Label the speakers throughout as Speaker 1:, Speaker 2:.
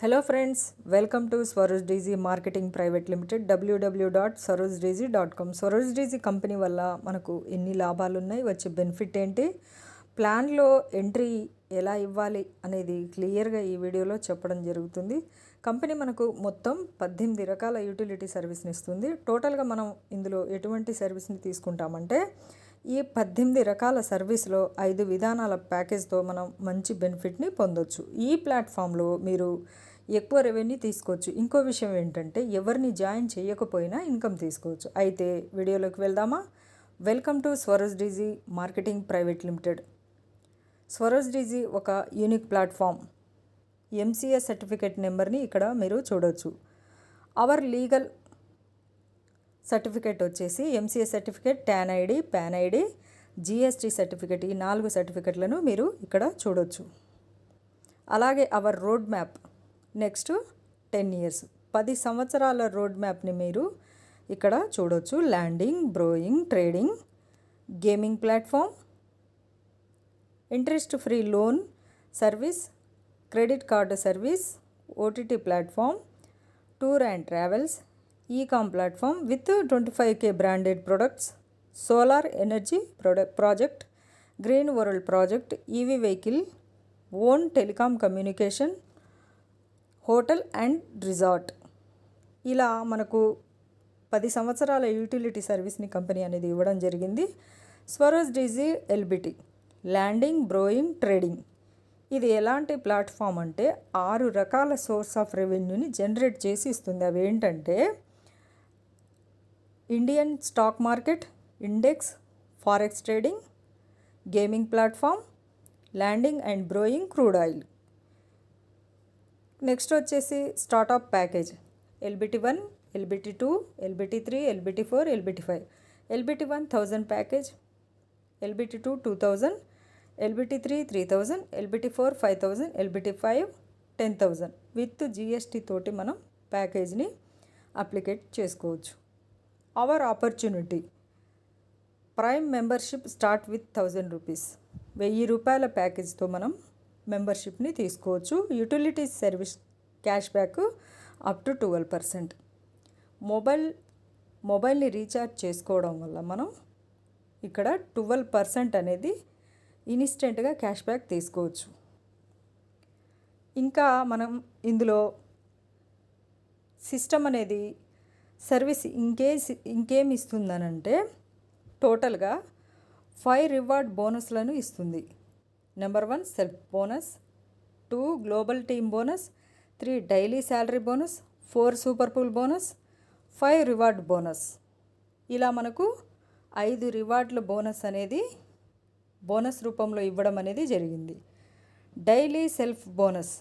Speaker 1: Hello friends welcome to Swaroj DG marketing private limited WW dot Saroj DG dot com Saroj DG company వల్ల మనకు ఎన్ని లాభాలు ఉన్నాయి వచ్చే బెనిఫిట్ ఏంటి ప్లాన్లో ఎంట్రీ ఎలా ఇవ్వాలి అనేది క్లియర్గా ఈ వీడియోలో చెప్పడం జరుగుతుంది. కంపెనీ మనకు మొత్తం పద్దెనిమిది రకాల యూటిలిటీ సర్వీస్ని ఇస్తుంది. టోటల్గా మనం ఇందులో ఎటువంటి సర్వీస్ని తీసుకుంటామంటే ఈ పద్దెనిమిది రకాల సర్వీస్లో ఐదు విధానాల ప్యాకేజ్తో మనం మంచి బెనిఫిట్ని పొందొచ్చు. ఈ ప్లాట్ఫామ్లో మీరు ఎక్కువ రెవెన్యూ తీసుకోవచ్చు. ఇంకో విషయం ఏంటంటే ఎవరిని జాయిన్ చేయకపోయినా ఇన్కమ్ తీసుకోవచ్చు. అయితే వీడియోలోకి వెళ్దామా? Welcome to Swaroj DG marketing private limited. Swaroj DG ఒక యూనిక్ ప్లాట్ఫామ్. ఎంసీఏ సర్టిఫికేట్ నెంబర్ని ఇక్కడ మీరు చూడవచ్చు అవర్ లీగల్ సర్టిఫికేట్ వచ్చేసి MCA certificate TAN ID PAN ID GST certificate ఈ నాలుగు సర్టిఫికేట్లను మీరు ఇక్కడ చూడొచ్చు. అలాగే our road map next ten years పది సంవత్సరాల రోడ్ మ్యాప్ని మీరు ఇక్కడ చూడొచ్చు. Lending borrowing trading gaming platform interest free loan service credit card service OTT platform tour and travels ecom platform with twenty five K branded products solar energy product project green world project EV vehicle own telecom communication hotel and resort ఇలా మనకు పది సంవత్సరాల utility సర్వీస్ని company అనేది ఇవ్వడం జరిగింది. Swaroj DG LBT lending borrowing trading ఇది ఎలాంటి ప్లాట్ఫామ్ అంటే ఆరు రకాల సోర్స్ ఆఫ్ రెవెన్యూని జనరేట్ చేసి ఇస్తుంది. అవి ఏంటంటే Indian stock market index forex trading gaming platform lending and borrowing crude oil next వచ్చేసి startup package LBT one LBT two LBT three LBT four LBT five LBT one thousand package LBT two two thousand LBT three three thousand LBT four five thousand LBT five ten thousand with GST తోటి మనం ప్యాకేజ్ని అప్లికేట్ చేసుకోవచ్చు our opportunity prime membership start with thousand rupees వెయ్యి రూపాయల ప్యాకేజ్తో మనం మెంబర్షిప్ని తీసుకోవచ్చు. Utilities service cash back up to twelve percent mobile మొబైల్ని రీఛార్జ్ చేసుకోవడం వల్ల మనం ఇక్కడ ట్వెల్వ్ పర్సెంట్ అనేది ఇన్స్టెంట్గా క్యాష్ బ్యాక్ తీసుకోవచ్చు. ఇంకా మనం ఇందులో సిస్టమ్ అనేది సర్వీస్ ఇంకే ఇంకేమి ఇస్తుందనంటే టోటల్గా ఫైవ్ రివార్డ్ బోనస్లను ఇస్తుంది. Number one self bonus two global team bonus three daily salary bonus four super pool bonus five reward bonus. ఇలా మనకు ఐదు రివార్డుల బోనస్ అనేది బోనస్ రూపంలో ఇవ్వడం అనేది జరిగింది. Daily self bonus.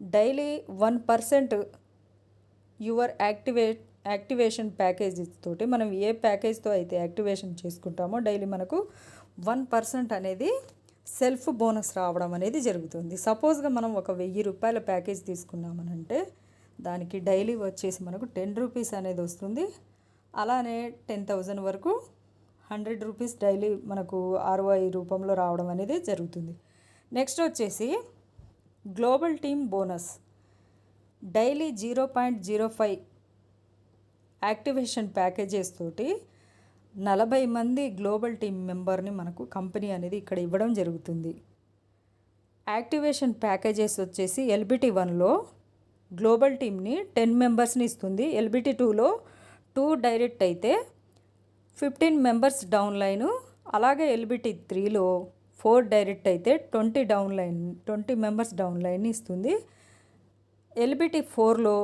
Speaker 1: Daily one percent your activate activation packages తోటి మనం ఏ ప్యాకేజ్తో అయితే యాక్టివేషన్ చేసుకుంటామో డైలీ మనకు వన్ పర్సెంట్ అనేది సెల్ఫ్ బోనస్ రావడం అనేది జరుగుతుంది. సపోజ్గా మనం ఒక వెయ్యి రూపాయల ప్యాకేజ్ తీసుకున్నామనంటే దానికి డైలీ వచ్చేసి మనకు టెన్ రూపీస్ అనేది వస్తుంది. అలానే టెన్ థౌజండ్ వరకు హండ్రెడ్ రూపీస్ డైలీ మనకు ఆర్ఓఐ రూపంలో రావడం అనేది జరుగుతుంది. నెక్స్ట్ వచ్చేసి global team bonus. Daily zero point zero five activation packages తోటి నలభై మంది గ్లోబల్ టీమ్ మెంబర్ని మనకు కంపెనీ అనేది ఇక్కడ ఇవ్వడం జరుగుతుంది. యాక్టివేషన్ ప్యాకేజెస్ వచ్చేసి ఎల్బిటి వన్లో గ్లోబల్ టీమ్ని టెన్ మెంబర్స్ని ఇస్తుంది. ఎల్బిటి టూలో టూ డైరెక్ట్ అయితే ఫిఫ్టీన్ మెంబర్స్ డౌన్ లైను అలాగే ఎల్బిటి త్రీలో ఫోర్ డైరెక్ట్ అయితే twenty down line twenty members down line ఇస్తుంది. ఎల్బిటి ఫోర్లో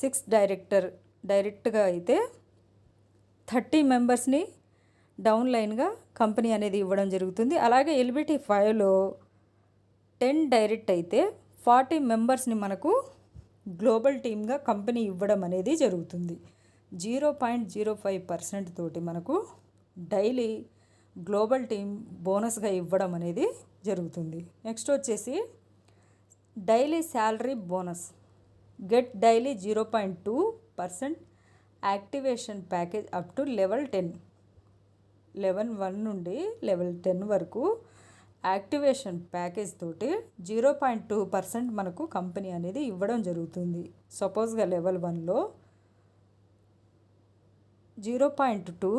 Speaker 1: సిక్స్ డైరెక్టర్ డైరెక్ట్గా అయితే థర్టీ మెంబర్స్ని డౌన్ లైన్గా కంపెనీ అనేది ఇవ్వడం జరుగుతుంది. అలాగే ఎల్బిటి ఫైవ్లో టెన్ డైరెక్ట్ అయితే ఫార్టీ మెంబర్స్ని మనకు గ్లోబల్ టీమ్గా కంపెనీ ఇవ్వడం అనేది జరుగుతుంది. Zero point zero five percent తోటి మనకు డైలీ గ్లోబల్ టీమ్ బోనస్గా ఇవ్వడం అనేది జరుగుతుంది. నెక్స్ట్ వచ్చేసి daily salary bonus. Get daily zero point two percent activation package up to level ten. Level one నుండి లెవెల్ టెన్ వరకు యాక్టివేషన్ ప్యాకేజ్ తోటి జీరో పాయింట్ టూ పర్సెంట్ మనకు కంపెనీ అనేది ఇవ్వడం జరుగుతుంది. సపోజ్గా లెవెల్ వన్లో జీరో పాయింట్ టూ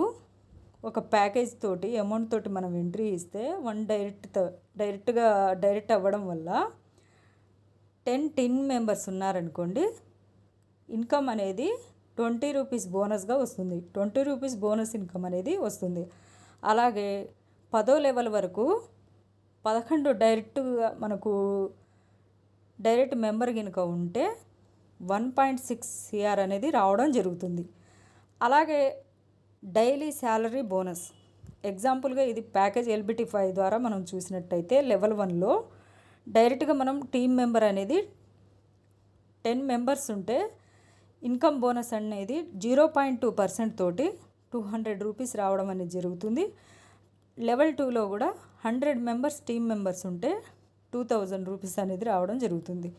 Speaker 1: ఒక ప్యాకేజ్ తోటి అమౌంట్ తోటి మనం ఎంట్రీ ఇస్తే వన్ డైరెక్ట్ డైరెక్ట్గా డైరెక్ట్ అవ్వడం వల్ల టెన్ టిన్ మెంబర్స్ ఉన్నారనుకోండి ఇన్కమ్ అనేది ట్వంటీ రూపీస్ బోనస్గా వస్తుంది. ట్వంటీ రూపీస్ బోనస్ ఇన్కమ్ అనేది వస్తుంది. అలాగే పదో లెవెల్ వరకు పదకొండు డైరెక్ట్గా మనకు డైరెక్ట్ మెంబర్ కనుక ఉంటే వన్ పాయింట్ సిక్స్ సిఆర్ అనేది రావడం జరుగుతుంది. అలాగే డైలీ శాలరీ బోనస్. ఎగ్జాంపుల్గా ఇది ప్యాకేజ్ ఎల్బిటీ ఫైవ్ ద్వారా మనం చూసినట్టయితే లెవెల్ వన్లో డైరెక్ట్గా మనం టీమ్ మెంబర్ అనేది టెన్ మెంబర్స్ ఉంటే ఇన్కమ్ బోనస్ అనేది జీరో పాయింట్ టూ పర్సెంట్ తోటి టూ హండ్రెడ్ రూపీస్ రావడం అనేది జరుగుతుంది. లెవెల్ టూలో కూడా హండ్రెడ్ మెంబర్స్ టీమ్ మెంబర్స్ ఉంటే టూ థౌజండ్ రూపీస్ అనేది రావడం జరుగుతుంది.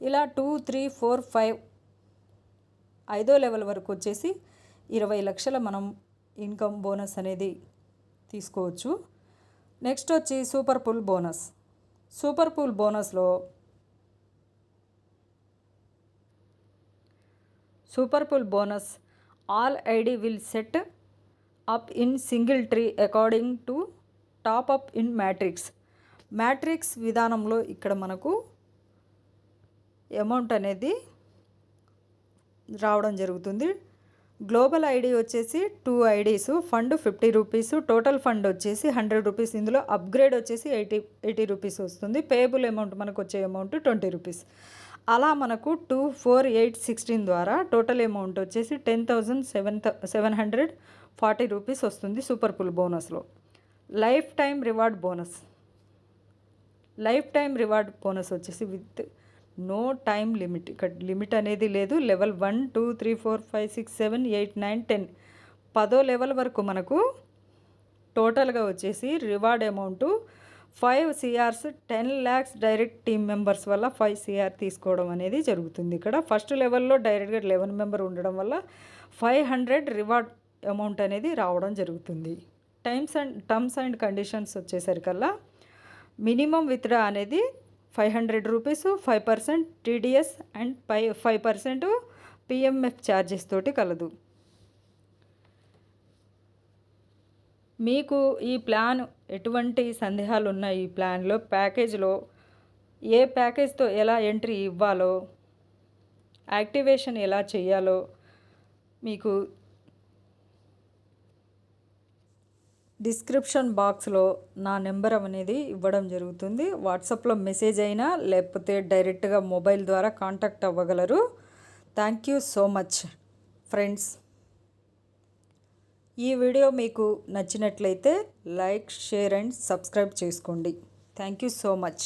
Speaker 1: ఇలా టూ త్రీ ఫోర్ ఫైవ్ ఐదో లెవెల్ వరకు వచ్చేసి ఇరవై లక్షల మనం ఇన్కమ్ బోనస్ అనేది తీసుకోవచ్చు. నెక్స్ట్ వచ్చి super pool bonus. Super pool బోనస్లో super pool bonus all ID will set up in single tree according to top up in matrix. Matrix విధానంలో ఇక్కడ మనకు అమౌంట్ అనేది రావడం జరుగుతుంది. గ్లోబల్ ఐడి వచ్చేసి two IDs fund fifty rupees total fund వచ్చేసి hundred rupees ఇందులో upgrade వచ్చేసి ఎయిటీ ఎయిటీ రూపీస్ వస్తుంది. పేయబుల్ అమౌంట్ మనకు వచ్చే అమౌంట్ ట్వంటీ రూపీస్. అలా మనకు టూ ఫోర్ ఎయిట్ సిక్స్టీన్ ద్వారా టోటల్ అమౌంట్ వచ్చేసి ten thousand seven seven hundred forty rupees వస్తుంది super pool బోనస్లో. Life time reward bonus. Life time reward bonus వచ్చేసి with no time limit. ఇక్కడ limit అనేది లేదు. Level one two three four five six seven eight nine ten. పదో level వరకు మనకు టోటల్గా వచ్చేసి reward amount five CRs ten lakhs direct team members వల్ల ఫైవ్ సిఆర్ తీసుకోవడం అనేది జరుగుతుంది. ఇక్కడ ఫస్ట్ లెవెల్లో డైరెక్ట్గా లెవెన్ మెంబర్ ఉండడం వల్ల ఫైవ్ హండ్రెడ్ రివార్డ్ అమౌంట్ అనేది రావడం జరుగుతుంది. Times and terms and conditions వచ్చేసరికల్లా మినిమం విత్డ్రా అనేది five hundred rupees five percent TDS and five five percent PMF charges తోటి కలదు. మీకు ఈ ప్లాన్ ఎటువంటి సందేహాలు ఉన్నాయి? ఈ ప్లాన్లో ప్యాకేజ్లో ఏ ప్యాకేజ్తో ఎలా ఎంట్రీ ఇవ్వాలో యాక్టివేషన్ ఎలా చేయాలో మీకు డిస్క్రిప్షన్ బాక్స్లో నా నెంబర్ అనేది ఇవ్వడం జరుగుతుంది. వాట్సాప్లో మెసేజ్ అయినా లేకపోతే డైరెక్ట్గా మొబైల్ ద్వారా contact అవ్వగలరు. Thank you so much friends. ఈ వీడియో మీకు నచ్చినట్లయితే లైక్ షేర్ అండ్ సబ్స్క్రైబ్ చేసుకోండి. Thank you so much.